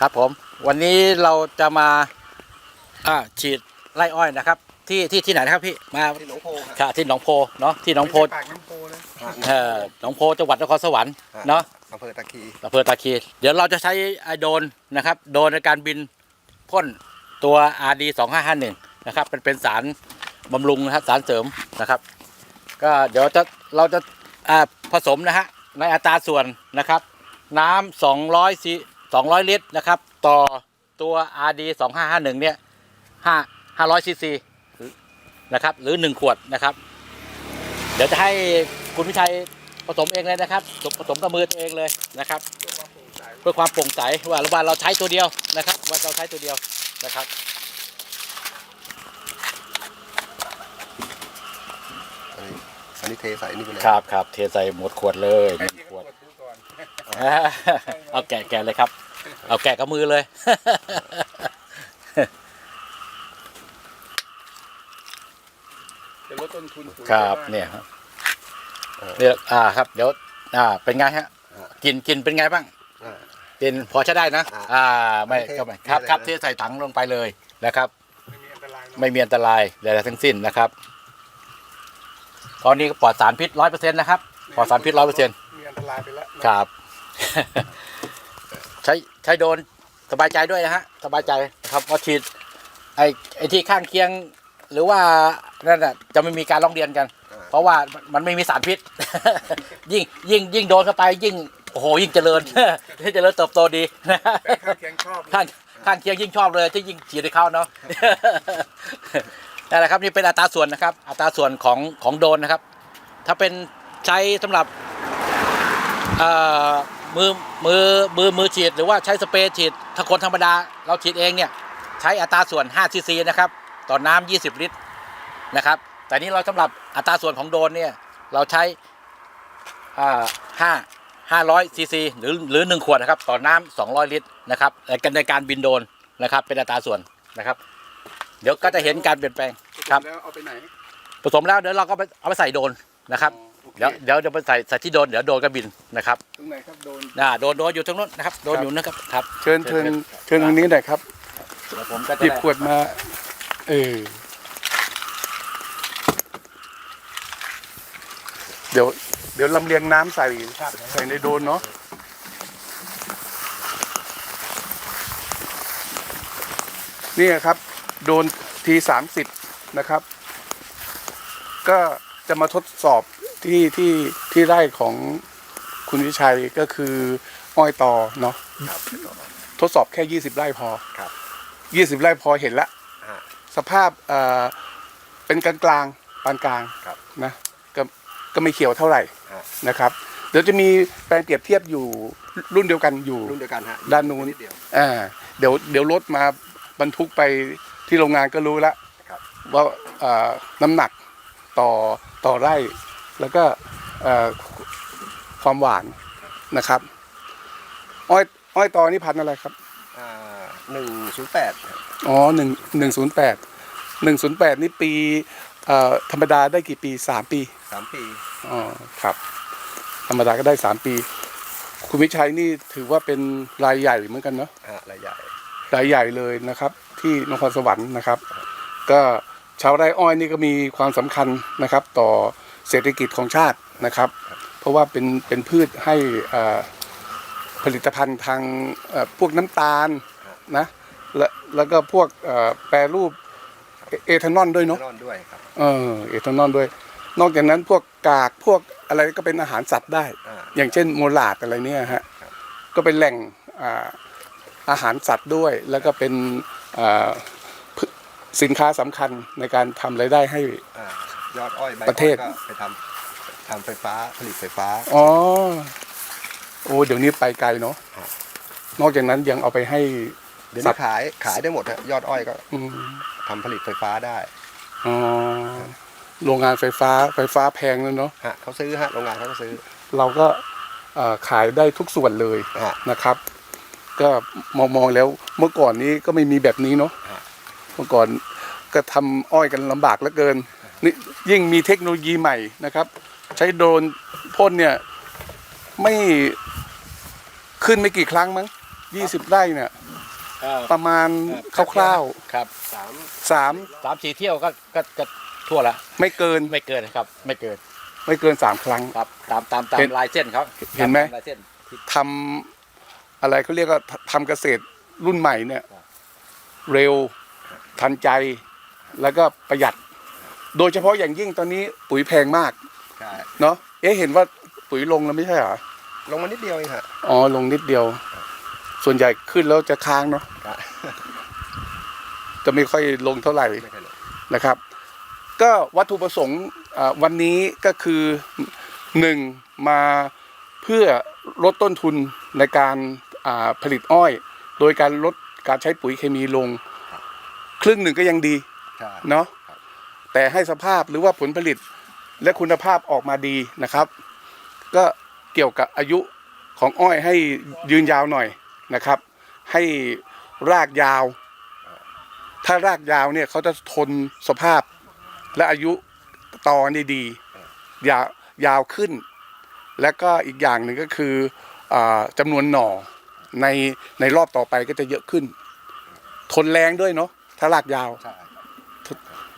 ครับผม วันนี้เราจะมาอ่าฉีดไร่อ้อยนะครับ ที่ที่ที่ไหนนะครับพี่มาที่หนองโพครับค่ะที่หนองโพเนาะที่หนองโพปากน้ำโพเลยเอ่อหนองโพจังหวัดนครสวรรค์เนาะอำเภอตะคีอำเภอตาคีเดี๋ยวเราจะใช้ไอโดรนนะครับโดรนในการบินพ่นตัว RD 2551นะครับเป็นเป็นสารบำรุงนะครับสารเสริมนะครับ ก็เดี๋ยวจะเราจะอ่าผสมนะฮะในอัตราส่วนนะครับ น้ำ200ซี 200 ลิตรนะครับ ต่อตัว RD 2551เนี่ย5 500ซีซีนะครับ หรือ 1 ขวดนะครับ เดี๋ยวจะให้คุณวิชัยผสมเองเลยนะครับผสมกับมือตัวเองเลยนะครับ เพื่อความโปร่งใสว่าว่าเราใช้ตัวเดียวนะครับว่าเราใช้ตัวเดียวนะครับอันนี้อันนี้เทใส่นี่ไปเลยครับครับเทใส่หมดขวดเลยหให้นึ่งทีขละวดขวดดูก่อนเอาแกะแกะเลยครับ เอาแกะกับมือเลย จะลดต้นทุนปุ๋ยครับได้างเนี่ยครับเนี่ยอ่าครับ เดี๋ยวอ่าเป็นไงฮะกินกินเป็นไงบ้าง อ่า กินพอใช้ได้นะ อ่าอ่าไม่เทก็ไม่ครับเทเลยครับนะเทใส่ถังลงไปเลยนะครับ ไม่มีอันตรายเนอะไม่มีอันตรายใดๆทั้งสิ้นนะครับ ตอนนี้ก็ปลอดสารพิษร้อยเปอร์เซ็นต์นะครับปลอดสารพิษร้อยเปอร์เซ็นต์มีอันตรายไปแล้วครับใช้ใช้โดนสบายใจด้วยนะฮะสบายใจนะครับเพราะฉีดไอ้ไอ้ที่ข้างเคียง หรือว่านั่นน่ะจะไม่มีการร้องเรียนกัน เพราะว่ามันไม่มีสารพิษ ยิ่งยิ่งยิ่งโดนเข้าไปยิ่งโอ้โหยิ่งเจริญเจริญเติบโตดีแต่ข้างเคียงชอบข้างข้างเคียงยิ่งชอบเลยที่ยิ่งฉีดให้เขาเนาะนั่นแหละครับนี่เป็นอัตราส่วนนะครับ อัตราส่วนของของโดรนนะครับ ถ้าเป็นใช้สำหรับเอ่อ มือมือมือมือฉีดหรือว่าใช้สเปรย์ฉีดถ้าคนธรรมดาเราฉีดเองเนี่ยใช้อัตราส่วน5ซีซีนะครับต่อน้ำ20 ลิตรนะครับ แต่นี้เราสำหรับอัตราส่วนของโดรนเนี่ยเราใช้อ่าห้าห้าร้อยซีซีหรือหรือหนึ่งขวดนะครับต่อน้ำสองร้อยลิตรนะครับในการในการบินโดรนนะครับ เป็นอัตราส่วนนะครับ เดี๋ยวก็จะเห็นการเปลี่ยนแปลงครับแล้วเอาไปไหนผสมแล้วเดี๋ยวเราก็ไปเอาไปใส่โดรนนะครับอ๋อโอค เดี๋ยวเดี๋ยวจะไปใส่ใส่ที่โดรนเดี๋ยวโดรนก็บินนะครับตรงไหนครับโดนอ่าโดรนโดรนอยู่ตรงนู้นนะครับโดรนอยู่นะครับครับเชิญเชิญเชิญทางนี้หน่อยครับเดี๋ยวผมก็จะหยิบได้ขวดมา เออเดี๋ยว เดี๋ยวลำเลียงน้ำใส่ใส่ในโดนเนาะนี่ครับ โดนทีสามสิบนะครับ ก็จะมาทดสอบ ที่ที่ที่ไร่ของคุณวิชัยก็คืออ้อยตอเนาะครับทดสอบแค่ยี่สิบไร่พอ ครับยี่สิบไร่พอเห็นละ อ่า สภาพเอ่อเป็นกลางกลางๆปานกลางครับนะก็ก็ไม่เขียวเท่าไหร่อ่านะครับ เดี๋ยวจะมีแปลงเปรียบเทียบอยู่รุ่นเดียวกันอยู่ รุ่นเดียวกันฮะด้านนู้นนิดเดียว อ่าเดี๋ยวเดี๋ยวรถมาบรรทุกไปที่โรงงานก็รู้ละครับ ว่าเอ่อน้ำหนักต่อต่อไร่ แล้วก็เอ่อความหวานนะครับอ้อยอ้อยตอนี่พันธุ์อะไรครับอ่าหนึ่งศูนย์แปดอ๋อหนึ่งหนึ่งศูนย์แปดหนึ่งศูนย์แปดนี่ปีเอ่อธรรมดาได้กี่ปีสามปีสามปีอ๋อครับ ธรรมดาก็ได้สามปี คุณวิชัยนี่ถือว่าเป็นรายใหญ่เหมือนกันเนาะอ่ารายใหญ่รายใหญ่เลยนะครับ ที่นครสวรรค์นะครับ ก็ชาวไร่อ้อยนี่ก็มีความสำคัญนะครับ ต่อ เศรษฐกิจของชาตินะครับ เพราะว่าเป็นเป็นพืชให้อ่าผลิตภัณฑ์ทางเอ่อพวกน้ำตาลนะและแล้วก็พวกเอ่อแปรรูปเอเอทานอลด้วยเนาะนอนด้วยครับเออเอทานอลด้วย นอกจากนั้นพวกกากพวกอะไรก็เป็นอาหารสัตว์ได้อ่าอย่างเช่นโมลาดอะไรเนี่ยฮะครับก็เป็นแหล่งอ่าอาหารสัตว์ด้วย แล้วก็เป็นอ่าพืสินค้าสำคัญในการทำรายได้ให้อ่า ยอดอ้อยใบประเทศ อ้อยก็ไปทำทำไฟฟ้าผลิตไฟฟ้า อ๋อ โอ้เดี๋ยวนี้ไปไกลเนาะครับ นอกจากนั้นยังเอาไปให้ เดี๋ยวสันี้ตว์ ขายขายได้หมดฮะยอดอ้อยก็อืมทำผลิตไฟฟ้าได้อ๋อโรงงานไฟฟ้า ไฟฟ้าแพงแล้วเนาะฮะเขาซื้อฮะโรงงานเขาก็ซื้อเราก็เอ่อขายได้ทุกส่วนเลยฮะ นะครับ ก็มองมองแล้วเมื่อก่อนนี้ก็ไม่มีแบบนี้เนาะฮะ เมื่อก่อนก็ทำอ้อยกันลำบากเหลือเกิน นี่ยิ่งมีเทคโนโลยีใหม่นะครับ ใช้โดรนพ่นเนี่ยไม่ขึ้นไม่กี่ครั้งมั้งยี่สิบไร่เนี่ยเอ่อประมาณคร่าวครับสามๆสามสามสี่เที่ยวก็ก็ก็ทั่วละไม่เกินไม่เกินครับ ไม่เกิน ไม่เกินสามครั้งครับตามตามตามเห็นลายเส้นเขาเห็นไหมตาลายเส้นที่ทำอะไรเขาเรียกว่าททำเกษตรรุ่นใหม่เนี่ยครับเร็วทันใจแล้วก็ประหยัด โดยเฉพาะอย่างยิ่งตอนนี้ปุ๋ยแพงมากใช่เนาะเอ๊ะเห็นว่าปุ๋ยลงแล้วไม่ใช่เหรอลงมานิดเดียวเองฮะอ๋อลงนิดเดียว ส่วนใหญ่ขึ้นแล้วจะค้างเนาะครับจะไม่ค่อยลงเท่าไหร่ไม่เคยลงนะครับ ก็วัตถุประสงค์อ่าวันนี้ก็คือหนึ่งมาเพื่อลดต้นทุนในการอ่าผลิตอ้อย โดยการลดการใช้ปุ๋ยเคมีลง ครึ่งหนึ่งก็ยังดีใช่เนาะครับ แต่ให้สภาพหรือว่าผลผลิตและคุณภาพออกมาดีนะครับ ก็เกี่ยวกับอายุของอ้อยให้ยืนยาวหน่อยนะครับ ให้รากยาว ถ้ารากยาวเนี่ยเขาจะทนสภาพและอายุตอนี่ดียาวยาวขึ้น และก็อีกอย่างหนึ่งก็คืออจำนวนหน่อในในรอบต่อไปก็จะเยอะขึ้น ทนแรงด้วยเนาะถ้ารากยาว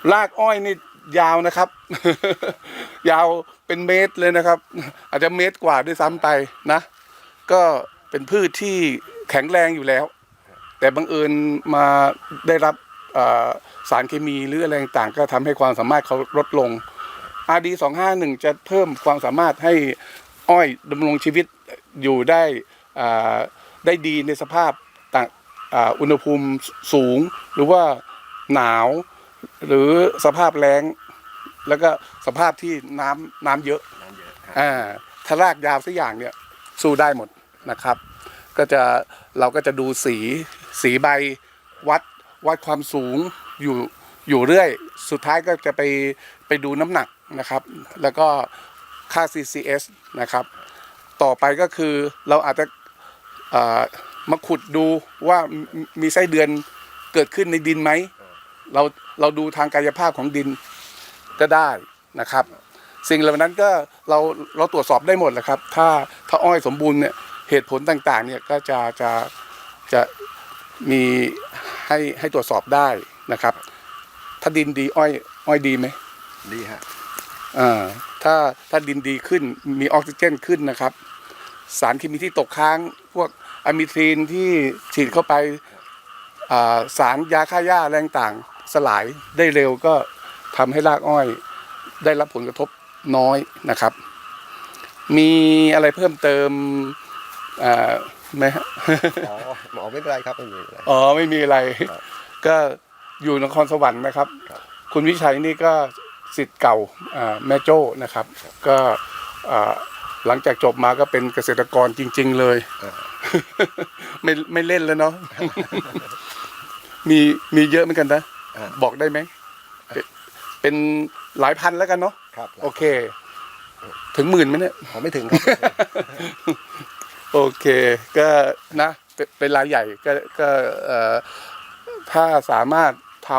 ใช่รากอ้อยนี่ยาวนะครับ ยาวเป็นเมตรเลยนะครับ อาจจะเมตรกว่าด้วยซ้ำไปนะ ก็เป็นพืชที่แข็งแรงอยู่แล้ว แต่บังเอิญมาได้รับสารเคมีหรืออะไรต่างก็ทำให้ความสามารถเขาลดลง RD 251 จะเพิ่มความสามารถให้อ้อยดำรงชีวิตอยู่ได้ได้ดีในสภาพต่างอุณหภูมิสูง หรือว่าหนาว หรือสภาพแล้ง แล้วก็สภาพที่น้ำน้ำเยอะน้ำเยอะฮะอ่าถ้ารากยาวสักอย่างเนี่ยสู้ได้หมดนะครับ ก็จะเราก็จะดูสีสีใบวัดวัดความสูงอยู่อยู่เรื่อย สุดท้ายก็จะไปไปดูน้ำหนักนะครับ แล้วก็ค่า CCS นะครับ ต่อไปก็คือเราอาจจะเอ่อมาขุดดูว่ามีมีไส้เดือนเกิดขึ้นในดินไหม เรา เราดูทางกายภาพของดินก็ได้นะครับ สิ่งเหล่านั้นก็เราเราตรวจสอบได้หมดแหละครับ ถ้าถ้าอ้อยสมบูรณ์เนี่ยเหตุผลต่างๆเนี่ยก็จะจะจะมีให้ให้ตรวจสอบได้นะครับ ถ้าดินดีอ้อยอ้อยดีไหมดีฮะอ่าถ้าถ้าดินดีขึ้นมีออกซิเจนขึ้นนะครับ สารเคมีที่ตกค้างพวกอะมิทรีนที่ฉีดเข้าไปอ่าสารยาฆ่าหญ้าแรงต่าง สลายได้เร็วก็ทำให้รากอ้อยได้รับผลกระทบน้อยนะครับ มีอะไรเพิ่มเติมอ่าไหมฮะอ๋อหมอไม่เป็นไรครับไม่มีอะไรอ๋อไม่มีอะไรครับก็อยู่นครสวรรค์นะครับครับ คุณวิชัยนี่ก็สิทธิ์เก่าอ่าแม่โจ้นะครับ ก็อ่าหลังจากจบมาก็เป็นเกษตรกรจริง ๆ เลยอ่าไม่ไม่เล่นแล้วเนาะมีมีเยอะเหมือนกันนะ อ่า บอกได้ไหมเป็นเป็นหลายพันแล้วกันเนาะครับโอเค ถึงหมื่นไหมเนี่ยขอไม่ถึงครับ โอเค ก็นะเป็นเป็นรายใหญ่ก็ก็เอ่อถ้าสามารถท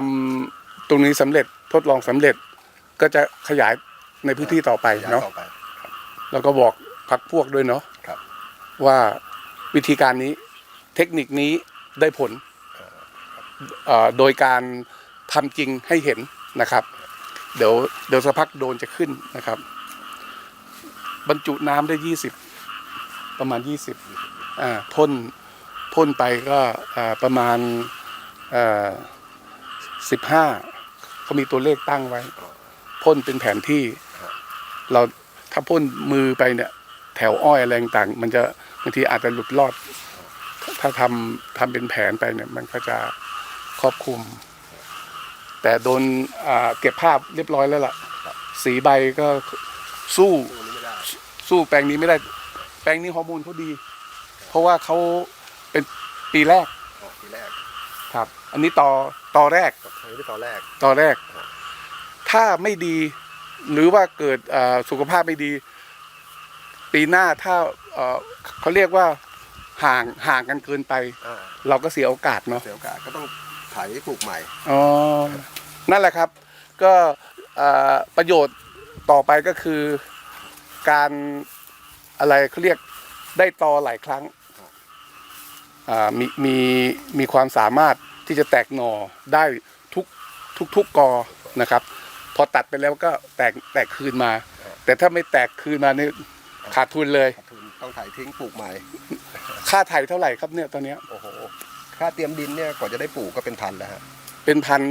ำตรงนี้สำเร็จทดลองสำเร็จ ก็จะขยายในพื้นที่ต่อไปย้ายเนาะต่อไป แล้วก็บอกพักพวกด้วยเนาะครับ ว่าวิธีการนี้เทคนิคนี้ได้ผลเอ่อโดยการ ทำจริงให้เห็นนะครับ เดี๋ยวเดี๋ยวสักพักโดนจะขึ้นนะครับ บรรจุน้ำได้ยี่สิบประมาณยี่สิบอ่าพ่นพ่นไปก็อ่าประมาณสิบห้าเขามีตัวเลขตั้งไว้พ่นเป็นแผนที่เราถ้าพ่นมือไปเนี่ย แถวอ้อยอะไรต่างมันจะบางทีอาจจะหลุดรอด ถ้าทำทำเป็นแผนไปเนี่ย มันก็จะครอบคลุม แต่โดนอ่าเก็บภาพเรียบร้อยแล้วล่ะ สีใบก็สู้ตัวนี้ไม่ได้สู้แปลงนี้ไม่ได้ แปลงนี้ฮอร์โมนเขาดี เพราะว่าเขาเป็นปีแรกออกทีแรก ครับ อันนี้ต่อต่อแรกครั้งที่ตอนแรกต่อแรก ถ้าไม่ดี หรือว่าเกิดเอ่อสุขภาพไม่ดี ปีหน้าถ้าเอ่อเขาเรียกว่าห่างห่างกันเกินไปอ่าเราก็เสียโอกาสเนาะเสียโอกาสก็ต้อง ไถปลูกใหม่ อ๋อ นั่นแหละครับ ก็เอ่อประโยชน์ต่อไปก็คือการอะไรเขาเรียกได้ตอหลายครั้งอ่ามีมีมีความสามารถที่จะแตกหน่อได้ทุกทุกทุกกอนะครับ พอตัดไปแล้วก็แตกแตกคืนมา แต่ถ้าไม่แตกคืนมานี่ขาดทุนเลยขาดทุนต้องถ่ายทิ้งปลูกใหม่ ค่าไถ่เท่าไหร่ครับเนี่ยตอนเนี้ยโอ้โห ค่าเตรียมดินเนี่ยกว่าจะได้ปลูกก็เป็นพันแล้วฮะเป็นพัน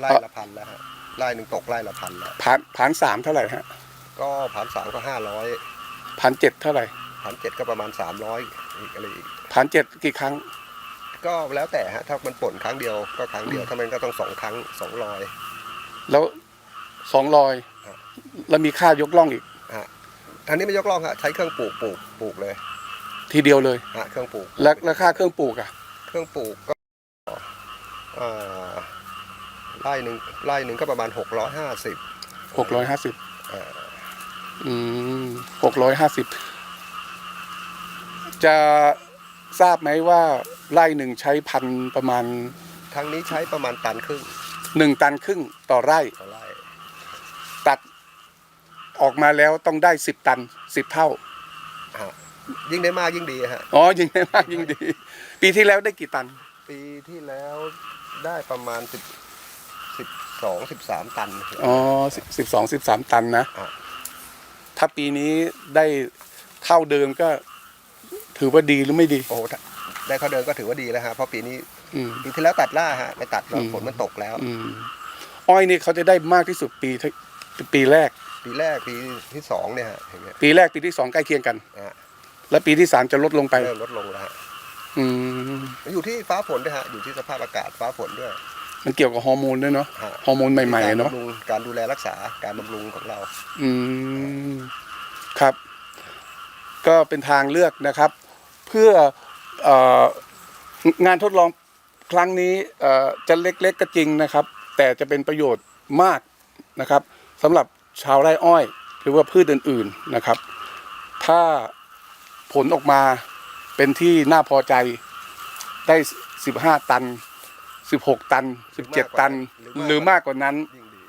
ไร่ละพันแล้วฮะไร่หนึ่งตกไร่ละพันแล้วพันพันสามเท่าไหร่ฮะก็พันสามก็ห้าร้อยพันเจ็ดเท่าไหร่พันเจ็ดก็ประมาณสามร้อยอีกอะไรอีกพันเจ็ดกี่ครั้ง ก็แล้วแต่ฮะถ้ามันป่นครั้งเดียวก็ครั้งเดียวถ้ามันก็ต้องสองครั้งสองร้อยแล้วสองรอยครับแล้วมีค่ายกล่องอีกฮะอันนี้ไม่ยกล่องฮะใช้เครื่องปลูกปลูกปลูกเลย ทีเดียวเลยฮะเครื่องปลูกแล้วแล้วค่าเครื่องปลูกอะ เครื่องปลูกก็เอ่อไร่หนึ่งไร่หนึ่งก็ประมาณหกร้อยห้าสิบหกร้อยห้าสิบเอ่ออืมหกร้อยห้าสิบจะทราบไหมว่าไร่หนึ่งใช้พันธุ์ประมาณ ทางนี้ใช้ประมาณตันครึ่งหนึ่งตันครึ่งต่อไร่ ต่อไร่ตัดออกมาแล้วต้องได้สิบตันสิบเท่า ฮะยิ่งได้มากยิ่งดีฮะ อ๋อ ยิ่งได้มากยิ่งดี ปีที่แล้วได้กี่ตัน ปีที่แล้วได้ประมาณสิบสิบสองสิบสามตันอ๋อสิบสองสิบสามตันนะ อะถ้าปีนี้ได้เท่าเดิมก็ ถือว่าดีหรือไม่ดี โอ้โหถ้าได้เท่าเดิมก็ถือว่าดีแล้วฮะเพราะปีนี้อืม ปีที่แล้วตัดล่าฮะไม่ตัดแล้วอืม ฝนมันตกแล้ว อืมอ้อยนี่เขาจะได้มากที่สุดปีที่ปีแรก ปีแรกปีที่สองเนี่ยฮะอย่างเงี้ยปีแรกปีที่สองใกล้เคียงกันฮะแล้วปีที่สามจะลดลงไป เริ่มลดลงแล้วฮะอืมมัน อยู่ที่ฟ้าฝนด้วยฮะอยู่ที่สภาพอากาศฟ้าฝนด้วยมันเกี่ยวกับฮอร์โมนด้วยเนาะฮะฮอร์โมนใหม่การๆเนาะบำรุงการดูแลรักษาการบำรุงของเรา อืมครับ ก็เป็นทางเลือกนะครับ เพื่อเอ่องานทดลองครั้งนี้เอ่อจะเล็กๆก็จริงนะครับ แต่จะเป็นประโยชน์มากนะครับสำหรับชาวไร่อ้อย หรือว่าพืชอื่นๆนะครับ ถ้าผลออกมาเป็นที่น่าพอใจ ได้15ตัน16ตัน17ตัน หรือมากกว่านั้น ยิ่งดี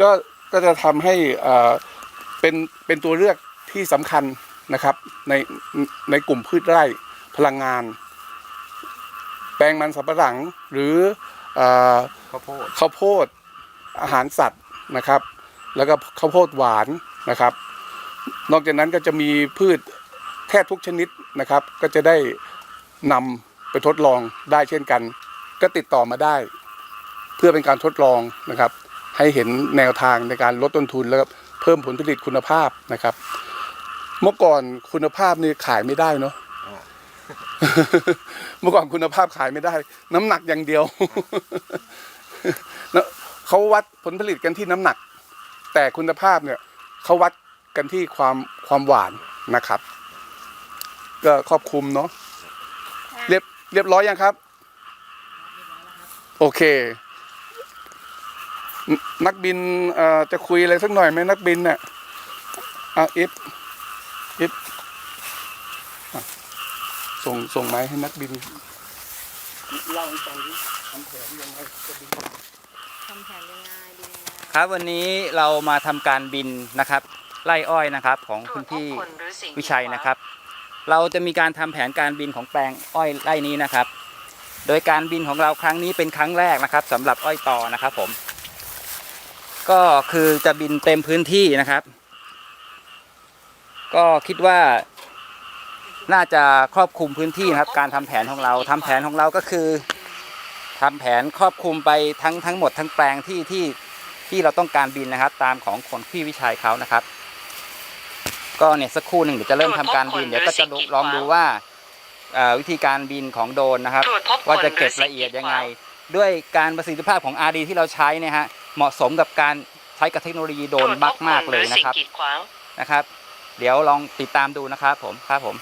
ก็ก็จะทำให้เอ่อเป็นเป็นตัวเลือกที่สำคัญนะครับในในกลุ่มพืชไร่พลังงาน แปลงมันสำปะหลังหรือเอ่อ ข้าวโพดข้าวโพดอาหารสัตว์นะครับ แล้วก็ข้าวโพดหวานนะครับ นอกจากนั้นก็จะมีพืชแทบทุกชนิดนะครับ ก็จะได้นำไป ทดลองได้เช่นกัน ก็ติดต่อมาได้ เพื่อเป็นการทดลองนะครับ ให้เห็นแนวทางในการลดต้นทุนแล้วก็เพิ่มผลผลิตคุณภาพนะครับ เมื่อก่อนคุณภาพนี่ขายไม่ได้เนาะเมื่อก่อนคุณภาพขายไม่ได้ น้ำหนักอย่างเดียวแล้วเขาวัดผลผลิตกันที่น้ำหนัก แต่คุณภาพเนี่ยเขาวัดกันที่ความความหวานนะครับ ก็ครอบคลุมเนาะ เรียบเรียบร้อยยังครับ โอเคนนักบินเอ่อจะคุยอะไรสักหน่อยไหมนักบินเนี่ยอะอิฟอิฟอะส่งส่งไม้ให้นักบินเล่าให้ฟังดิทำแผนยังไงจะบินทำแผนยังไงดียังไงครับวันนี้เรามาทำการบินนะครับ ไล่อ้อยนะครับของตรคุวจณพบพี่คนหรือสิ่งวิชัยนะครับ เราจะมีการทำแผนการบินของแปลงอ้อยไร่นี้นะครับ โดยการบินของเราครั้งนี้เป็นครั้งแรกนะครับสำหรับอ้อยตอนะครับผม ก็คือจะบินเต็มพื้นที่นะครับ ก็คิดว่าน่าจะครอบคลุมพื้นที่นะครับ การทำแผนของเราทำแผนของเราก็คือทำแผนครอบคลุมไปทั้งทั้งหมดทั้งแปลงที่ที่ที่เราต้องการบินนะครับ ตามของคนพี่วิชัยเขานะครับ ก็เนี่ยสักครู่หนึ่งเดี๋ยวจะเริ่มทำการบินเดี๋ยวก็จะดูลองดูว่าเอ่อวิธีการบินของโดรนนะครับตรวจพบคนว่าจะเก็บหสิ่ละเอียดยังไงกีขวด้วยการประสิทธิภาพของ RD ที่เราใช้เนี่ยฮะเหมาะสมกับการใช้กับเทคโนโลยีโดรนตรวจพบมากๆเลยหอนะสิ่งครับกีดขวางนะครับ เดี๋ยวลองติดตามดูนะครับผมครับผม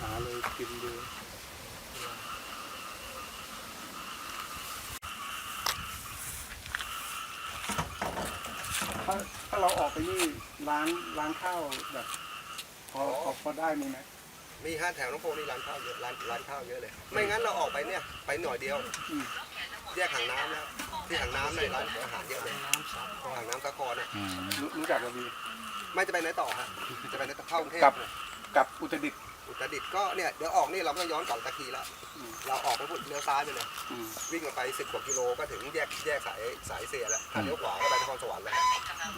หาเลยกินดูถ้าถ้าเราออกไปนี่ร้านร้านข้าวแบบพอพอพอได้มีไหมมีห้าแถวน้องโพนี่ร้านข้าวเยอะร้านร้านข้าวเยอะเลย ไม่งั้นเราออกไปเนี่ยไปหน่อยเดียวอืมแยกหางน้ำแล้วที่หางน้ำในร้านอาหารเยอะเลยหางน้ำสาครเนี่ยอืมรู้รู้จักกับบีไม่จะไปไหนต่อฮะจะไปไหนต่อเข้ากรุงเทพกับเนี่ยกับอุตรดิตถ์ อุตรดิตถ์ก็เนี่ยเดี๋ยวออกนี่เราไม่ต้องย้อนกลับตะคีแล้วอืมเราออกไปพุ่เลี้ยวซ้ายไปเลยอืมวิ่งออกไปสิบกว่ากิโลก็ถึงแยกแยกสายสายเสียแล้วอืถ้ามเลี้ยวขวาก็ไปนครสวรรค์แล้ว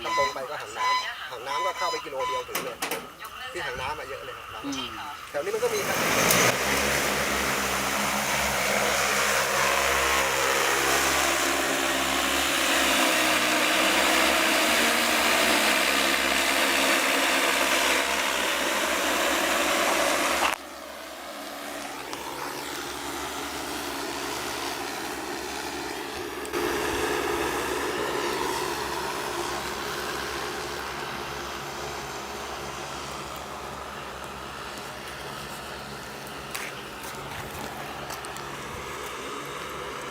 ถ้าตรงไปก็หางน้ำหางน้ำก็เข้าไปกิโลเดียวถึงเลยที่หางน้ำมาเยอะเลยครับอืมแถวนี้มันก็มีครับ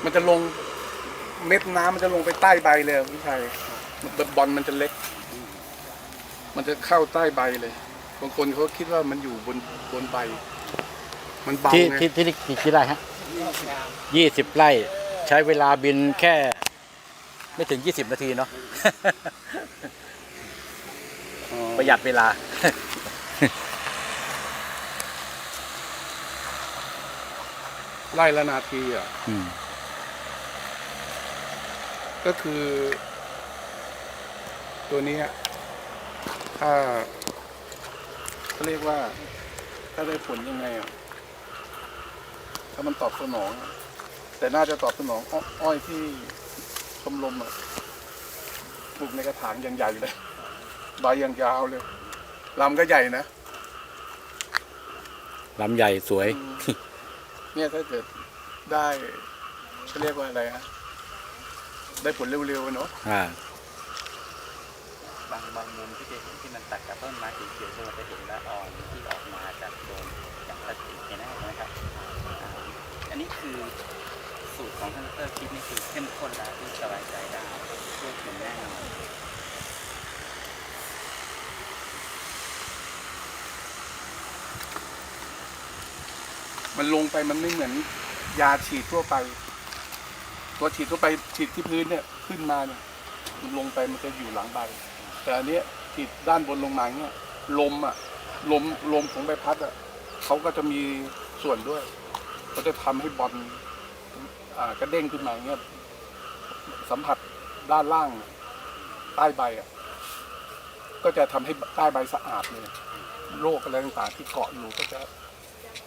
มันจะลงเม็ดน้ำมันจะลงไปใต้ใบเลยอะพี่ชัยมันบอลมันจะเล็ก มันจะเข้าใต้ใบเลยบางคนเขาคิดว่ามันอยู่บนบนใบ มันเบาที่ไงที่ที่นี่กี่กี่ไร่ฮะยี่สิบไร่ใช้เวลาบินแค่ ไม่ถึงยี่สิบนาทีเนาะอ๋อประหยัดเวลา ไล่ละนาทีอะ อืม ก็คือ ตัวเนี้ยถ้าเขาเรียกว่า ถ้าได้ผลยังไงอะถ้ามันตอบสนองอะแต่น่าจะตอบสนองอ้ออ้อยที่ชมรมอะปลูกในกระถางยังใหญ่เลยใบยังยาวเลยลำก็ใหญ่นะลำใหญ่สวยอืมเนี่ยถ้าเกิดได้เขาเรียกว่าอะไรอะ ได้ผลเร็วๆเนาะอ่าบางบางมุมที่จะเห็นที่มันตัดกับต้นไม้สีเขียวๆจะเห็นละอ่อนที่ออกมาจากโดนอย่างพลาสติกเห็นไหมนะครับอ่าอันนี้คือสูตรของท่านดรคิดนี่คือเข้มข้นแล้วที่สบายใจได้รวดถึงแน่นอนมันลงไปมันไม่เหมือนยาฉีดทั่วไป ตัวฉีดทั่วไปฉีดที่พื้นเนี่ยขึ้นมาเนี่ยมันลงไปมันจะอยู่หลังใบ แต่อันเนี้ยฉีดด้านบนลงมาเนี่ยลมอะลมลมของใบพัดอะเขาก็จะมีส่วนด้วยเขาจะทำให้บอลอ่ากระเด้งขึ้นมาเงี้ยสัมผัสด้านล่างใต้ใบอะก็จะทำให้ใต้ใบสะอาดเลยโรคอะไรต่างๆที่เกาะอยู่ก็จะ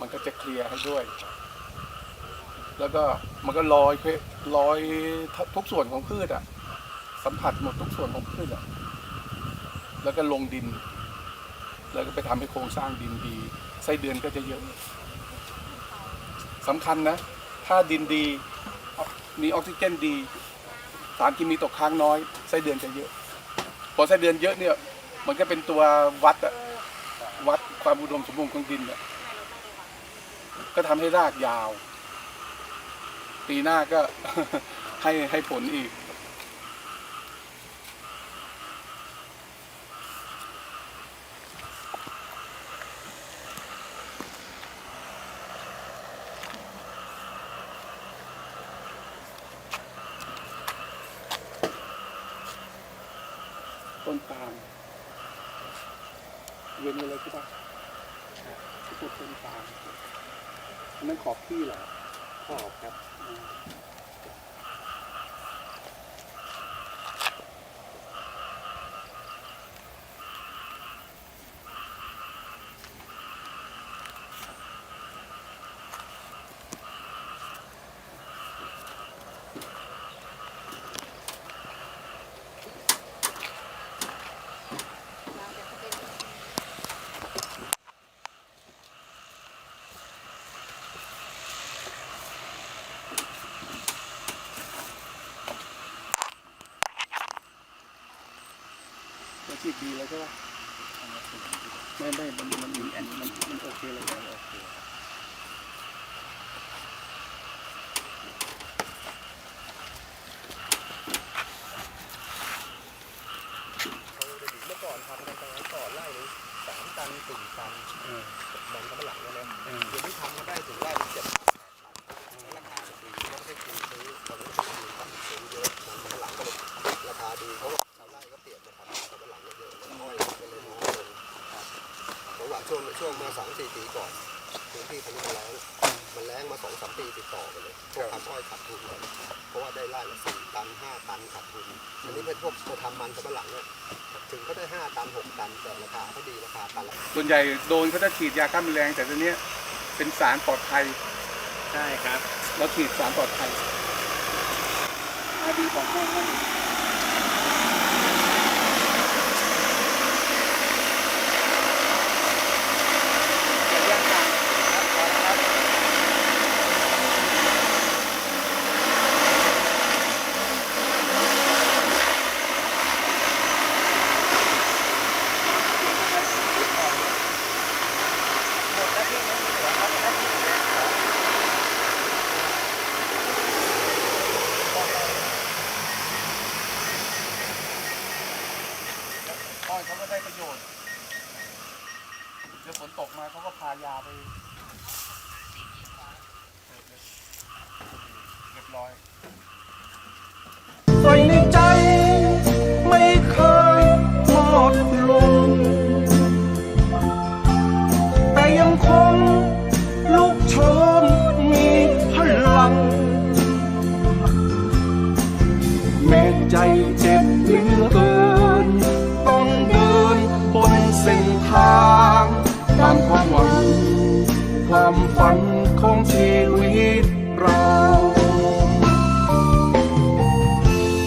มันก็จะเคลียร์ให้ด้วย แล้วก็มันก็ลอยเพลอยทุกส่วนของพืชอะ สัมผัสหมดทุกส่วนของพืชอะ แล้วก็ลงดิน แล้วก็ไปทำให้โครงสร้างดินดีไส้เดือนก็จะเยอะสำคัญนะ ถ้าดินดี มีออกซิเจนดี สารเคมีตกค้างน้อยไส้เดือนจะเยอะ พอไส้เดือนเยอะเนี่ย มันก็เป็นตัววัดอะวัดความอุดมสมบูรณ์ของดินอะก็ทำให้รากยาว ปีหน้าก็ให้ให้ผลอีก ต้นปาล์มเว้นไว้เลยใช่ปะที่ปลูกต้นปาล์มอันนั้นขอบที่เหรอ ขอบครับ มันฉีดดีแล้วใช่ไหมไม่ไม่มันมันมันมันโอเคเลยโอเค เมื่อก่อนทำกันตอนนั้นก่อนไร่หนึงสามตันสี่ตัน เออ มันก็มาหลังแล้วนะ เออ เดี๋ยวนี้ทำมาได้ถึงไร่ละเจ็ดราคาดีไม่ใช่คุณซื้อตอนนี้คุณซื้อเยอะมันหลังก็ราคาดีเพราะว่าชาวไร่ก็เปลี่ยนมาทำมันหลังเยอะๆอ้อยก็เลยน้อยลงเพราะว่า ช่วงช่วงมาสามสี่ปีก่อนพื้นที่ตรงนี้มันแรงมันแรงมาสองสามปีติดต่อกันเลยพวกทำอ้อยขาดทุนกันเพราะว่าได้ไร่ละสี่ตันห้าตันขาดทุนอันนี้เป็นพวกตัวทำมันสำปะหลังเนี่ยถึงเขาได้ห้าตันหกตันแต่ราคาเขาดีราคาตันละส่วนใหญ่โดนเขาจะฉีดยาฆ่าแมลงแต่ตัวเนี้ยเป็นสารปลอดภัยใช่ครับเราฉีดสารปลอดภัยอาดีบอกแม่นั่น